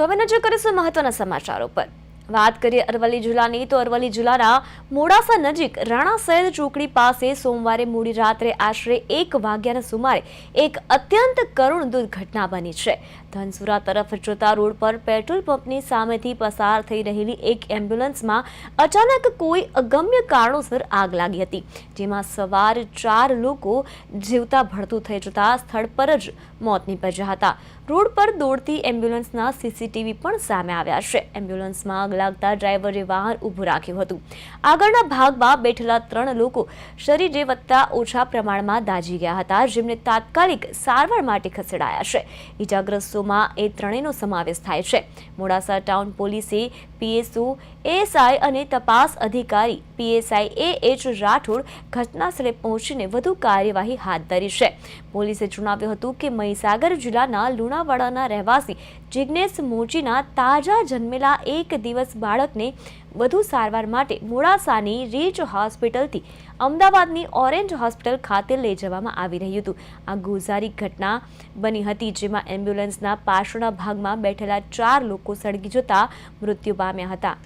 તો હવે નજર કરીશું મહત્વના સમાચારો પર. વાત કરીએ અરવલ્લી જિલ્લાની, તો અરવલ્લી જિલ્લાના મોડાસા નજીક રાણા સૈયદ ચોકડી પાસે સોમવારે મોડી રાત્રે આશરે એક વાગ્યાના સુમારે એક અત્યંત કરુણ દુર્ઘટના બની છે. ધનસુરા તરફ જતા રોડ પર પેટ્રોલ પંપની સામેથી પસાર થઈ રહેલી એક એમ્બ્યુલન્સમાં અચાનક કોઈ અગમ્ય કારણોસર આગ લાગી હતી, જેમાં સવાર ચાર લોકો જીવતા ભળતું થઈ જતા સ્થળ પર જ મોત નીપજ્યા હતા. રોડ પર દોડતી એમ્બ્યુલન્સના સીસીટીવી પણ સામે આવ્યા છે. એમ્બ્યુલન્સમાં આગ લાગતા ડ્રાઈવરે વાહન ઊભું રાખ્યું હતું. આગળના ભાગમાં બેઠેલા ત્રણ લોકો શરીરે વધતા ઓછા પ્રમાણમાં દાજી ગયા હતા, જેમને તાત્કાલિક સારવાર માટે ખસેડાયા છે. ઇજાગ્રસ્તોમાં એ ત્રણેયનો સમાવેશ થાય છે. મોડાસા ટાઉન પોલીસે પીએસઓ, એએસઆઈ અને તપાસ અધિકારી પીએસઆઈ એ એચ રાઠોડ ઘટનાસ્થળે પહોંચીને વધુ કાર્યવાહી હાથ ધરી છે. પોલીસે જણાવ્યું હતું કે મહીસાગર જિલ્લાના લુણાવાડાના રહેવાસી જિજ્ઞેશ મોચીના તાજા જન્મેલા એક દિવસ બાળકને વધુ સારવાર માટે મોડાસાની રીચ હોસ્પિટલથી અમદાવાદની ઓરેન્જ હોસ્પિટલ ખાતે લઈ જવામાં આવી રહ્યું હતું. આ ગુજારી ઘટના બની હતી જેમાં એમ્બ્યુલન્સના પાછળના ભાગમાં બેઠેલા ચાર લોકો સળગી જતા મૃત્યુ પામ્યા હતા.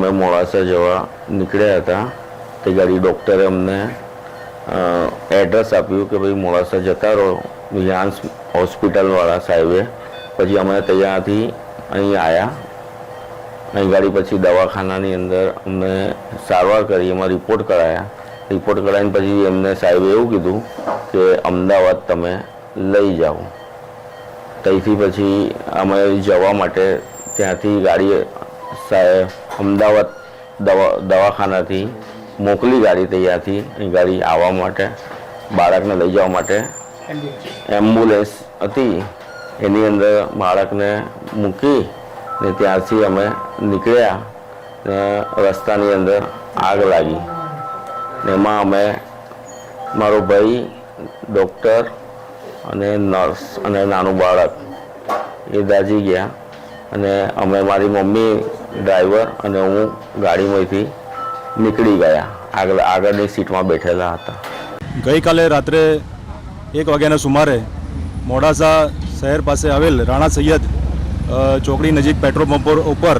અમે મોડાસા જવા નીકળ્યા હતા. તે ગાડી ડૉક્ટરે અમને એડ્રેસ આપ્યું કે ભાઈ મોડાસા જતા રહો યાન્સ હોસ્પિટલવાળા સાહેબે. પછી અમે ત્યાંથી અહીં આવ્યા અહીં ગાડી પછી દવાખાનાની અંદર અમને સારવાર કરી, એમાં રિપોર્ટ કરાયા. રિપોર્ટ કરાવીને પછી એમને સાહેબે એવું કીધું કે અમદાવાદ તમે લઈ જાઓ. ત્યાંથી પછી અમે જવા માટે ત્યાંથી ગાડી સાહેબ અમદાવાદ દવા દવાખાનાથી મોકલી ગાડી ત્યાંથી અહીં ગાડી આવવા માટે, બાળકને લઈ જવા માટે એમ્બ્યુલન્સ હતી. એની અંદર બાળકને મૂકી ને ત્યાંથી અમે નીકળ્યા ને રસ્તાની અંદર આગ લાગી. ને એમાં અમે, મારો ભાઈ, ડૉક્ટર અને નર્સ અને નાનું બાળક એ દાજી ગયા. અને અમે મારી મમ્મી ડ્રાઈવર અને હું ગાડીમાંથી નીકળી ગયા. આગળ, આગળની સીટમાં બેઠેલા હતા. ગઈકાલે રાત્રે એક વાગ્યાના સુમારે મોડાસા શહેર પાસે આવેલ રાણા સૈયદ ચોકડી નજીક પેટ્રોલ પંપ ઉપર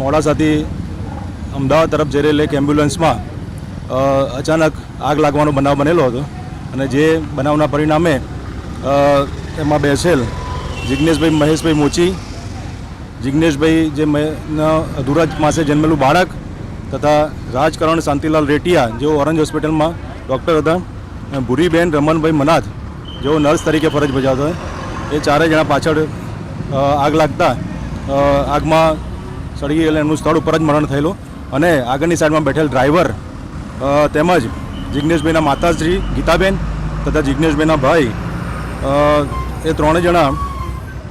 મોડાસાથી અમદાવાદ તરફ જઈ રહેલી એક એમ્બ્યુલન્સમાં અચાનક આગ લાગવાનો બનાવ બનેલો હતો અને જે બનાવના પરિણામે એમાં બેસેલ જિજ્ઞેશભાઈ મહેશભાઈ મોચી જિજ્ઞેશભાઈ જે અધુરા માસે જન્મેલું બાળક તથા રાજકરણ શાંતિલાલ રેટિયા, જેઓ ઓરેન્જ હોસ્પિટલમાં ડૉક્ટર હતા ભૂરીબેન રમણભાઈ મનાથ જેઓ નર્સ તરીકે ફરજ બજાવતા એ ચારેય જણા પાછળ આગ લાગતા આગમાં સળગી ગયેલા એમનું સ્થળ ઉપર જ મરણ થયેલું. અને આગળની સાઈડમાં બેઠેલ ડ્રાઈવર તેમજ જિજ્ઞેશભાઈના માતાશ્રી ગીતાબેન તથા જિજ્ઞેશભાઈના ભાઈ એ ત્રણેય જણા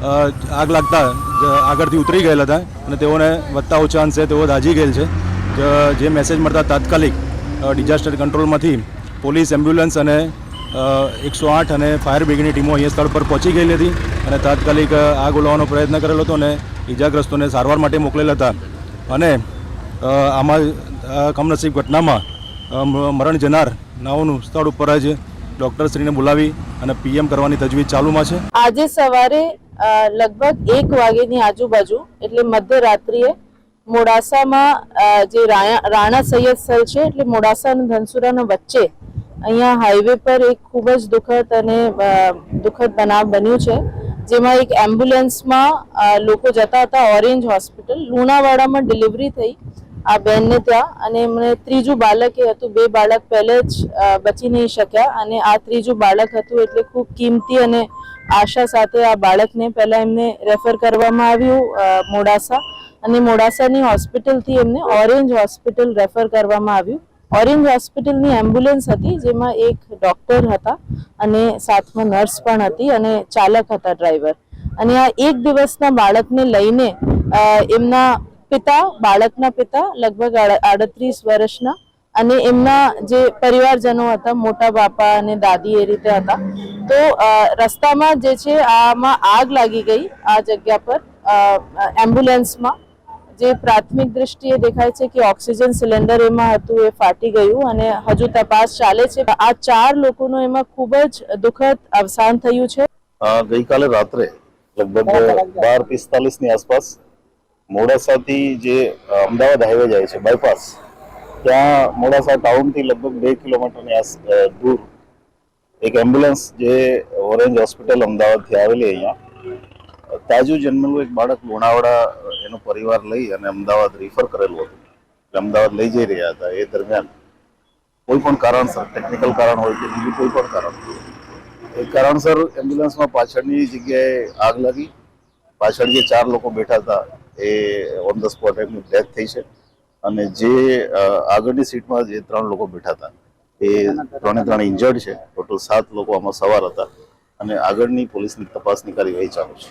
આગ લાગતા આગળથી ઉતરી ગયેલા હતા અને તેઓને વધતા ઓછા અંશે તેઓ દાઝી ગયેલ છે. જે મેસેજ મળતા તાત્કાલિક ડિઝાસ્ટર કંટ્રોલમાંથી પોલીસ એમ્બ્યુલન્સ અને એકસો આઠ અને ફાયર બ્રિગેડની ટીમો અહીંયા સ્થળ પર પહોંચી ગયેલી હતી અને તાત્કાલિક આગ ઓલવાનો પ્રયત્ન કરેલો હતો અને ઇજાગ્રસ્તોને સારવાર માટે મોકલેલા હતા. અને આમાં કમનસીબ ઘટનામાં મરણ જનાર નાઓનું સ્થળ ઉપર જ ડોક્ટરશ્રીને બોલાવી અને પીએમ કરવાની તજવીજ ચાલુમાં છે. આજે સવારે લગભગ એક વાગ્યાની આજુબાજુ, એટલે મધ્યરાત્રિએ મોડાસામાં જે રાણા સૈયદ સ્થળ છે, એટલે મોડાસા અને ધનસુરાના વચ્ચે અહીંયા હાઈવે પર એક ખૂબ જ દુઃખદ અને દુઃખદ બનાવ બન્યું છે. જેમાં એક એમ્બ્યુલન્સમાં લોકો જતા હતા ઓરેન્જ હોસ્પિટલ લુણાવાડામાં ડિલિવરી થઈ આ બેનને ત્યાં, અને એમને ત્રીજું બાળક, એ હતું, બે બાળક પહેલે જ બચી નહીં શક્યા, અને આ ત્રીજું બાળક હતું, એટલે ખૂબ કિંમતી અને આશા સાથે આ બાળકને પહેલા એમને રેફર કરવામાં આવ્યું મોડાસા. અને મોડાસાની હોસ્પિટલથી એમને ઓરેન્જ હોસ્પિટલ રેફર કરવામાં આવ્યું. ઓરેન્જ હોસ્પિટલની એમ્બ્યુલન્સ હતી, જેમાં એક ડૉક્ટર હતા અને સાથમાં નર્સ પણ હતી અને ચાલક હતા ડ્રાઈવર અને આ એક દિવસના બાળકને લઈને એમના પિતા, બાળકના પિતા લગભગ આડ- આડત્રીસ વર્ષના અને એમના જે પરિવારજનો હતા, મોટા બાપા અને દાદી એ રીતે હતા, તો રસ્તામાં જે છે, આમાં આગ લાગી ગઈ આ જગ્યા પર. એમ્બ્યુલન્સમાં જે પ્રાથમિક દ્રષ્ટિએ દેખાય છે કે ઓક્સિજન સિલિન્ડર એમાં હતું, એ ફાટી ગયું અને હજુ તપાસ ચાલે છે. આ ચાર લોકોનું એમાં ખૂબ જ દુઃખદ અવસાન થયું છે. ગઈકાલે રાત્રે લગભગ બાર પિસ્તાલીસની આસપાસ મોડાસાથી જે અમદાવાદ હાઈવે જાય છે, બાયપાસ ત્યાં મોડાસા ટાઉનથી લગભગ બે કિલોમીટરની દૂર એક એમ્બ્યુલન્સ જે ઓરેન્જ હોસ્પિટલ અમદાવાદથી આવેલી અહીંયા. તાજું જન્મેલું એક બાળક લુણાવાડા એનો પરિવાર લઈ અને અમદાવાદ રિફર કરેલું હતું. એટલે અમદાવાદ લઈ જઈ રહ્યા હતા. એ દરમિયાન કોઈ પણ કારણસર ટેકનિકલ કારણ હોય કે બીજું કોઈ પણ કારણ એ કારણસર એમ્બ્યુલન્સમાં પાછળની જગ્યાએ આગ લાગી. પાછળ જે ચાર લોકો બેઠા હતા, એ ઓન ધ સ્પોટ એમની ડેથ થઈ છે. અને જે આગળની સીટમાં જે ત્રણ લોકો બેઠા હતા, એ ત્રણે ત્રણ ઇન્જર્ડ છે. ટોટલ સાત લોકો આમાં સવાર હતા. અને આગળની પોલીસની તપાસની કાર્યવાહી ચાલુ છે.